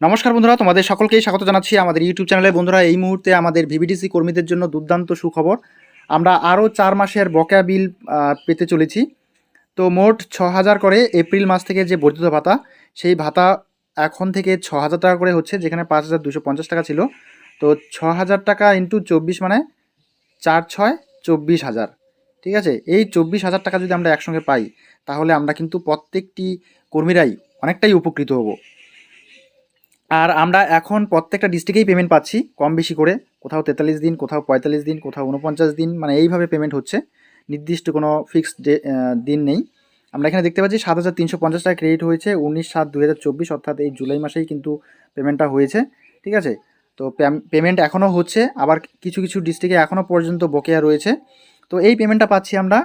নমস্কার বন্ধুরা, তোমাদের সকলকেই স্বাগত জানাচ্ছি আমাদের ইউটিউব চ্যানেলে বন্ধুরা, এই মুহূর্তে আমাদের ভিভিডিসি কর্মীদের জন্য দুর্দান্ত সুখবর। আমরা আরও চার মাসের বকেয়া বিল পেতে চলেছি। তো মোট ছ হাজার করে এপ্রিল মাস থেকে যে বর্ধিত ভাতা, সেই ভাতা এখন থেকে ছ হাজার টাকা করে হচ্ছে, যেখানে পাঁচ হাজার দুশো পঞ্চাশ টাকা ছিল। তো ছ হাজার টাকা ইন্টু চব্বিশ মানে চার ছয় চব্বিশ হাজার। ঠিক আছে? এই চব্বিশ হাজার টাকা যদি আমরা একসঙ্গে পাই, তাহলে আমরা কিন্তু প্রত্যেকটি কর্মীরাই অনেকটাই উপকৃত হব। আর আমরা এখন প্রত্যেকটা ডিস্ট্রিক্টেই পেমেন্ট পাচ্ছি, কম বেশি করে। কোথাও তেতাল্লিশ দিন, কোথাও পঁয়তাল্লিশ দিন, কোথাও উনপঞ্চাশ দিন মানে এইভাবে পেমেন্ট হচ্ছে। নির্দিষ্ট কোনো ফিক্সড ডে দিন নেই। আমরা এখানে দেখতে পাচ্ছি সাত হাজার তিনশো পঞ্চাশ টাকা ক্রেডিট হয়েছে, উনিশ সাত দু হাজার চব্বিশ, অর্থাৎ এই জুলাই মাসেই কিন্তু পেমেন্টটা হয়েছে। ঠিক আছে? তো পেমেন্ট এখনও হচ্ছে, আবার কিছু কিছু ডিস্ট্রিক্টে এখনও পর্যন্ত বকেয়া রয়েছে। তো এই পেমেন্টটা পাচ্ছি আমরা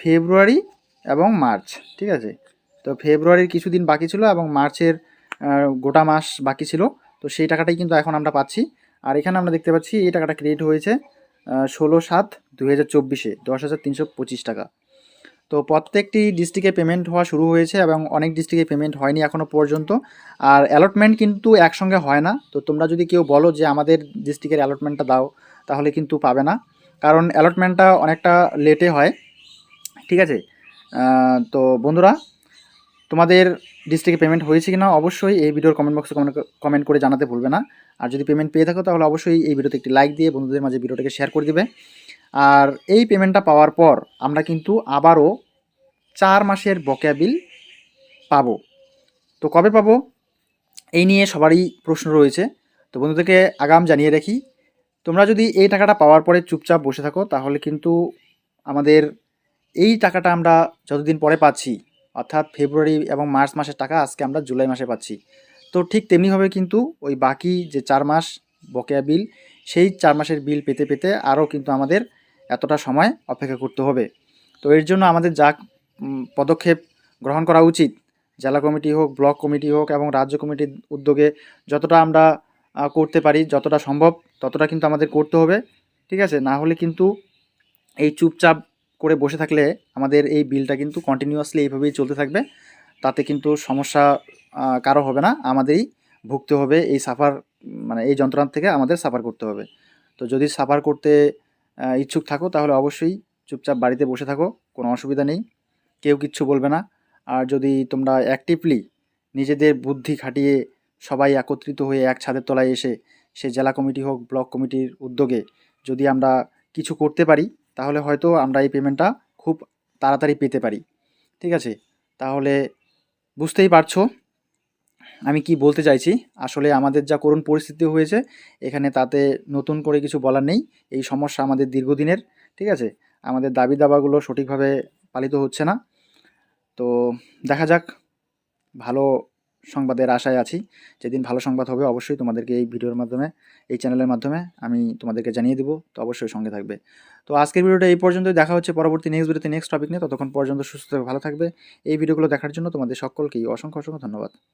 ফেব্রুয়ারি এবং মার্চ। ঠিক আছে? তো ফেব্রুয়ারির কিছুদিন বাকি ছিল এবং মার্চের গোটা মাস বাকি ছিল, তো সেই টাকাটাই কিন্তু এখন আমরা পাচ্ছি। আর এখানে আমরা দেখতে পাচ্ছি এই টাকাটা ক্রেডিট হয়েছে ষোলো সাত দু হাজার চব্বিশে, দশ হাজার তিনশো পঁচিশ টাকা। তো প্রত্যেকটি ডিস্ট্রিক্টে পেমেন্ট হওয়া শুরু হয়েছে এবং অনেক ডিস্ট্রিক্টে পেমেন্ট হয়নি এখনও পর্যন্ত। আর অ্যালটমেন্ট কিন্তু একসঙ্গে হয় না, তো তোমরা যদি কেউ বলো যে আমাদের ডিস্ট্রিক্টের অ্যালটমেন্টটা দাও, তাহলে কিন্তু পাবে না। কারণ অ্যালটমেন্টটা অনেকটা লেটে হয়, ঠিক আছে? তো বন্ধুরা, তোমাদের ডিস্ট্রিক্টে পেমেন্ট হয়েছে কিনা, অবশ্যই এই ভিডিওর কমেন্ট বক্সে কমেন্ট করে জানাতে ভুলবে না। আর যদি পেমেন্ট পেয়ে থাকো, তাহলে অবশ্যই এই ভিডিওতে একটি লাইক দিয়ে বন্ধুদের মাঝে ভিডিওটাকে শেয়ার করে দিবে। আর এই পেমেন্টটা পাওয়ার পর আমরা কিন্তু আবারও চার মাসের বকেয়া বিল পাবো। তো কবে পাবো? এই নিয়ে সবারই প্রশ্ন রয়েছে। তো বন্ধুদেরকে আগাম জানিয়ে রাখি, তোমরা যদি এই টাকাটা পাওয়ার পরে চুপচাপ বসে থাকো, তাহলে কিন্তু আমাদের এই টাকাটা আমরা যতদিন পরে পাচ্ছি অর্থাৎ ফেব্রুয়ারি এবং মার্চ মাসের টাকা আজকে আমরা জুলাই মাসে পাচ্ছি। তো ঠিক তেমনিভাবে কিন্তু ওই বাকি যে চার মাস বকেয়া বিল, সেই চার মাসের বিল পেতে পেতে আরও কিন্তু আমাদের এতটা সময় অপেক্ষা করতে হবে। তো এর জন্য আমাদের যা পদক্ষেপ গ্রহণ করা উচিত, জেলা কমিটি হোক, ব্লক কমিটি হোক এবং রাজ্য কমিটির উদ্যোগে যতটা আমরা করতে পারি, যতটা সম্ভব ততটা কিন্তু আমাদের করতে হবে। ঠিক আছে? না হলে কিন্তু এই চুপচাপ করে বসে থাকলে আমাদের এই বিলটা কিন্তু কন্টিনিউয়াসলি এইভাবেই চলতে থাকবে। তাতে কিন্তু সমস্যা কারও হবে না। আমাদেরই ভুগতে হবে এই সাফার মানে এই যন্ত্রণা থেকে আমাদের সাফার করতে হবে। তো যদি সাফার করতে ইচ্ছুক থাকো তাহলে অবশ্যই চুপচাপ বাড়িতে বসে থাকো, কোনো অসুবিধা নেই। কেউ কিচ্ছু বলবে না। আর যদি তোমরা অ্যাক্টিভলি নিজেদের বুদ্ধি খাটিয়ে সবাই একত্রিত হয়ে এক ছাদের তলায় এসে সে জেলা কমিটি হোক, ব্লক কমিটির উদ্যোগে যদি আমরা কিছু করতে পারি তাহলে হয়তো আমরা এই পেমেন্টটা খুব তাড়াতাড়ি পেতে পারি। ঠিক আছে? তাহলে বুঝতেই পারছ আমি কি বলতে চাইছি? আসলে আমাদের যা করুণ পরিস্থিতি হয়েছে, এখানে তাতে নতুন করে কিছু বলার নেই। এই সমস্যা আমাদের দীর্ঘদিনের, ঠিক আছে? আমাদের দাবি দাবাগুলো সঠিকভাবে পালিত হচ্ছে না। তো দেখা যাক, ভালো সংবাদের আশায় আছি। যেদিন ভালো সংবাদ হবে অবশ্যই তোমাদেরকে এই ভিডিওর মাধ্যমে, এই চ্যানেলের মাধ্যমে আমি তোমাদেরকে জানিয়ে দেবো। তো অবশ্যই সঙ্গে থাকবে। তো আজকের ভিডিওটা এই পর্যন্তই। দেখা হচ্ছে পরবর্তী নেক্সট ভিডিওতে নেক্সট টপিক নিয়ে। ততক্ষণ পর্যন্ত সুস্থ ভালো থাকবে। এই ভিডিওগুলো দেখার জন্য তোমাদের সকলকেই অসংখ্য অসংখ্য ধন্যবাদ।